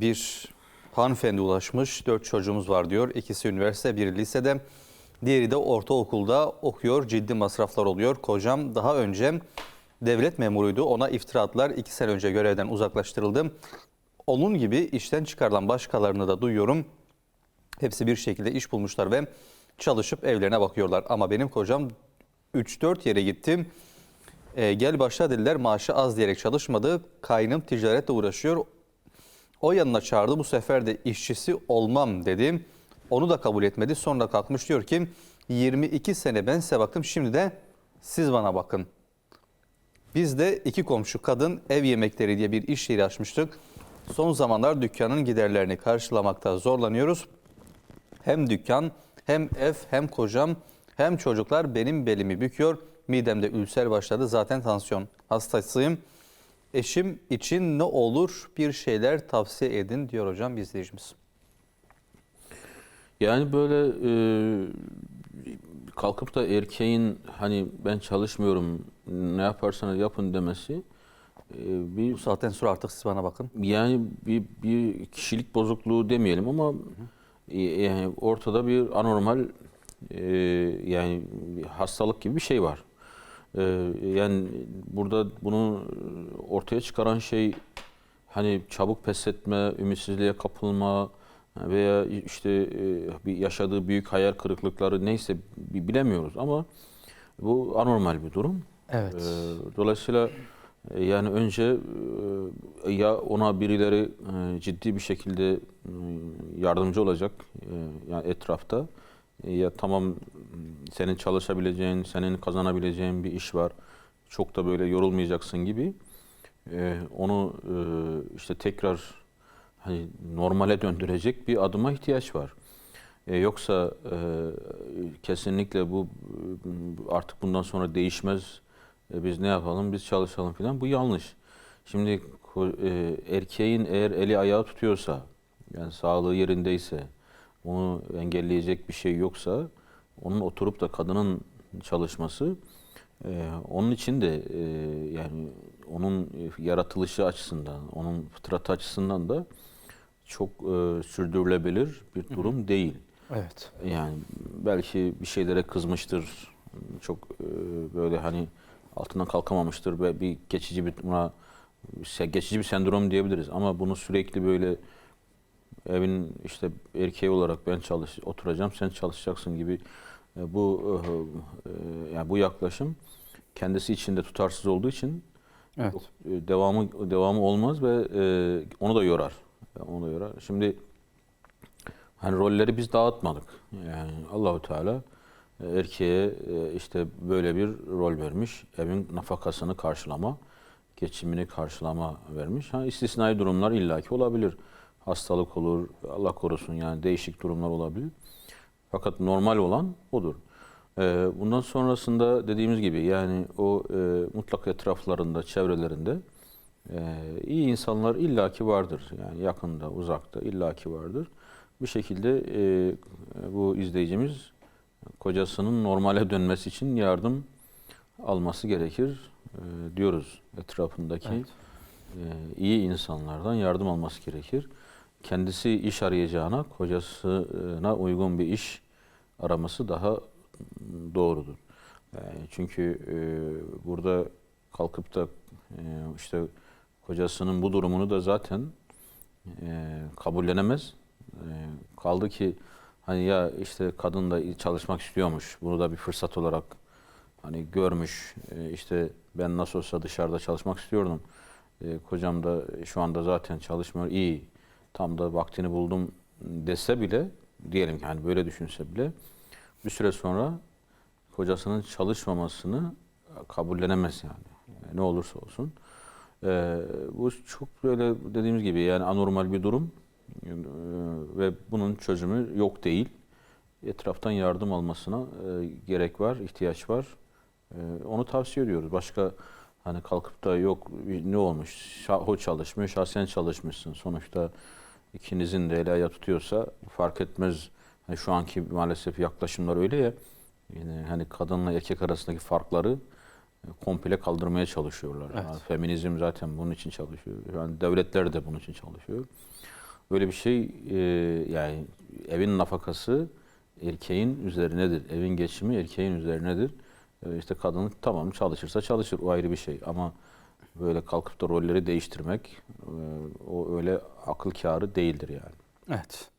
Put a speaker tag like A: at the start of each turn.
A: Bir hanımefendi ulaşmış. Dört çocuğumuz var diyor. İkisi üniversite, biri lisede. Diğeri de ortaokulda okuyor. Ciddi masraflar oluyor. Kocam daha önce devlet memuruydu. Ona iftira attılar. İki sene önce görevden uzaklaştırıldı. Onun gibi işten çıkarılan başkalarını da duyuyorum. Hepsi bir şekilde iş bulmuşlar ve çalışıp evlerine bakıyorlar. Ama benim kocam 3-4 yere gitti. E, gel başla dediler maaşı az diyerek çalışmadı. Kaynım ticaretle uğraşıyor. O yanına çağırdı. Bu sefer de işçisi olmam dedi. Onu da kabul etmedi. Sonra kalkmış diyor ki 22 sene ben size baktım şimdi de siz bana bakın. Biz de iki komşu kadın ev yemekleri diye bir iş yeri açmıştık. Son zamanlar dükkanın giderlerini karşılamakta zorlanıyoruz. Hem dükkan hem ev hem kocam hem çocuklar benim belimi büküyor. Midemde ülser başladı zaten tansiyon hastasıyım. Eşim için ne olur bir şeyler tavsiye edin diyor hocam izleyicimiz.
B: Yani böyle e, kalkıp da erkeğin hani ben çalışmıyorum ne yaparsanız yapın demesi e, bir
A: Bu saatten sonra artık siz bana bakın.
B: yani bir, bir kişilik bozukluğu demeyelim ama e, yani ortada bir anormal e, yani bir hastalık gibi bir şey var. E, yani burada bunu ortaya çıkaran şey hani çabuk pes etme, ümitsizliğe kapılma veya işte e, bir yaşadığı büyük hayal kırıklıkları neyse bi- bilemiyoruz ama bu anormal bir durum.
A: Evet.
B: Ee, Dolayısıyla e, yani önce e, ya ona birileri e, ciddi bir şekilde e, yardımcı olacak e, yani etrafta ya tamam senin çalışabileceğin, senin kazanabileceğin bir iş var. Çok da böyle yorulmayacaksın gibi. E, Onu e, işte tekrar hani normale döndürecek bir adıma ihtiyaç var. E, yoksa e, kesinlikle bu artık bundan sonra değişmez. E, biz ne yapalım? Biz çalışalım falan. Bu yanlış. Şimdi e, erkeğin eğer eli ayağı tutuyorsa, yani sağlığı yerindeyse, onu engelleyecek bir şey yoksa, onun oturup da kadının çalışması, e, onun için de e, yani onun yaratılışı açısından, onun fıtratı açısından da çok e, sürdürülebilir bir durum değil.
A: Evet.
B: Yani belki bir şeylere kızmıştır. Çok e, böyle hani altından kalkamamıştır ve bir geçici bir buna geçici bir sendrom diyebiliriz ama bunu sürekli böyle evin işte erkeği olarak ben çalış oturacağım sen çalışacaksın gibi e, bu e, e, yani bu yaklaşım kendisi içinde tutarsız olduğu için
A: Evet.
B: devamı devamı olmaz ve onu da yorar. Onu da yorar. Şimdi hani rolleri biz dağıtmadık. Yani Allahu Teala erkeğe işte böyle bir rol vermiş. Evin nafakasını karşılama, geçimini karşılama vermiş. Ha istisnai durumlar illaki olabilir. Hastalık olur, Allah korusun yani değişik durumlar olabilir. Fakat normal olan odur. Ee, Bundan sonrasında dediğimiz gibi yani o e, mutlak etraflarında, çevrelerinde e, iyi insanlar illaki vardır. Yani yakında, uzakta illaki vardır. Bir şekilde e, bu izleyicimiz kocasının normale dönmesi için yardım alması gerekir e, diyoruz etrafındaki
A: Evet.
B: e, iyi insanlardan yardım alması gerekir. Kendisi iş arayacağına kocasına uygun bir iş araması daha doğrudur. E, çünkü e, burada kalkıp da e, işte kocasının bu durumunu da zaten kabullenemez. Kaldı ki hani ya işte kadın da çalışmak istiyormuş. Bunu da bir fırsat olarak hani görmüş. İşte ben nasıl olsa dışarıda çalışmak istiyordum. Kocam da şu anda zaten çalışmıyor. İyi. Tam da vaktini buldum dese bile diyelim ki hani böyle düşünse bile bir süre sonra kocasının çalışmamasını kabullenemez yani. Yani ne olursa olsun. Ee, bu çok böyle dediğimiz gibi yani anormal bir durum Ee, ve bunun çözümü yok değil. Etraftan yardım almasına e, gerek var, ihtiyaç var. Ee, onu tavsiye ediyoruz. Başka hani kalkıp da yok ne olmuş, o çalışmıyor, şahsen çalışmışsın. Sonuçta ikinizin de el ayağı tutuyorsa fark etmez. Hani şu anki maalesef yaklaşımlar öyle ya. Yani hani kadınla erkek arasındaki farkları e, komple kaldırmaya çalışıyorlar.
A: Evet.
B: Yani feminizm zaten bunun için çalışıyor. Yani devletler de bunun için çalışıyor. Böyle bir şey e, yani evin nafakası erkeğin üzerinedir. Evin geçimi erkeğin üzerinedir. E, işte kadın tamam çalışırsa çalışır o ayrı bir şey ama böyle kalkıp da rolleri değiştirmek e, o öyle akıl kârı değildir yani.
A: Evet.